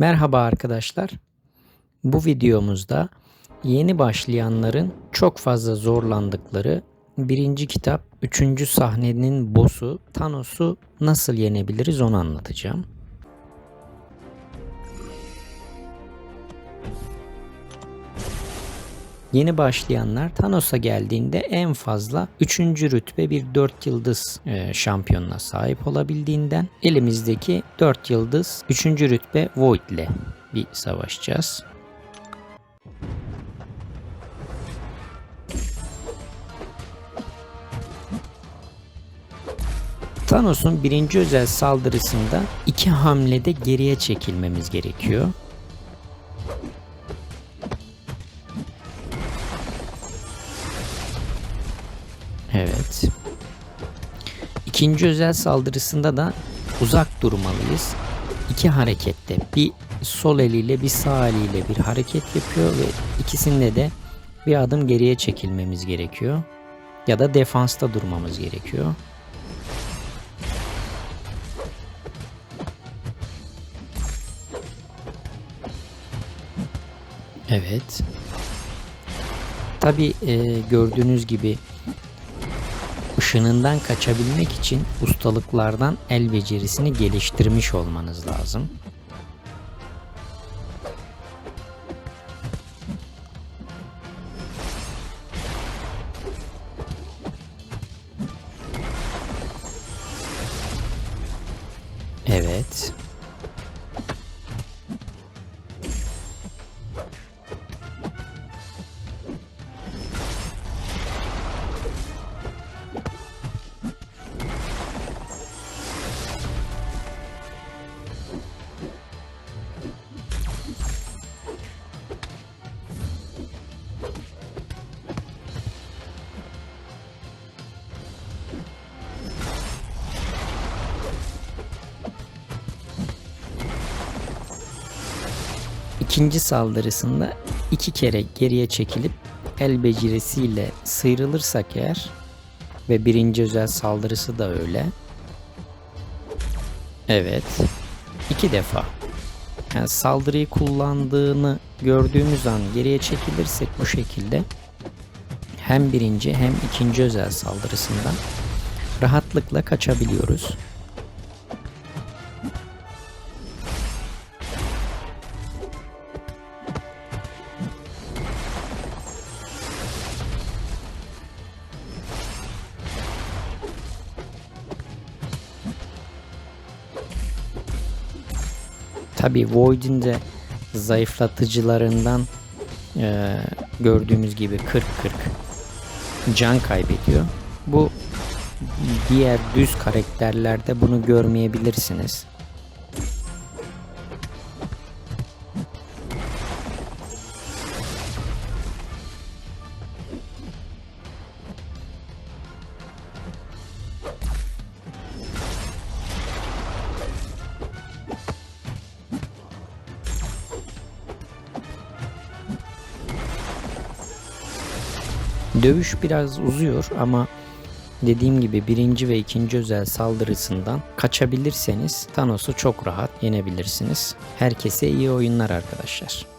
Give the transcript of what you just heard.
Merhaba arkadaşlar. Bu videomuzda yeni başlayanların çok fazla zorlandıkları birinci kitap 3. sahnenin boss'u Thanos'u nasıl yenebiliriz onu anlatacağım. Yeni başlayanlar Thanos'a geldiğinde en fazla 3. rütbe bir 4 yıldız e, şampiyonuna sahip olabildiğinden elimizdeki 4 yıldız 3. rütbe Void ile bir savaşacağız. Thanos'un birinci özel saldırısında iki hamlede geriye çekilmemiz gerekiyor. Evet. İkinci özel saldırısında da uzak durmalıyız. İki harekette bir sol eliyle bir sağ eliyle bir hareket yapıyor ve ikisinde de bir adım geriye çekilmemiz gerekiyor. Ya da defansta durmamız gerekiyor. Evet. Tabi gördüğünüz gibi ışınından kaçabilmek için ustalıklardan el becerisini geliştirmiş olmanız lazım. Evet. İkinci saldırısında iki kere geriye çekilip el becerisiyle sıyrılırsak eğer ve birinci özel saldırısı da öyle. Evet. iki defa. Yani saldırıyı kullandığını gördüğümüz an geriye çekilirsek bu şekilde hem birinci hem ikinci özel saldırısından rahatlıkla kaçabiliyoruz. Tabi Void'in de zayıflatıcılarından e, gördüğümüz gibi 40-40 can kaybediyor. Bu diğer düz karakterlerde bunu görmeyebilirsiniz. Dövüş biraz uzuyor ama dediğim gibi birinci ve ikinci özel saldırısından kaçabilirseniz Thanos'u çok rahat yenebilirsiniz. Herkese iyi oyunlar arkadaşlar.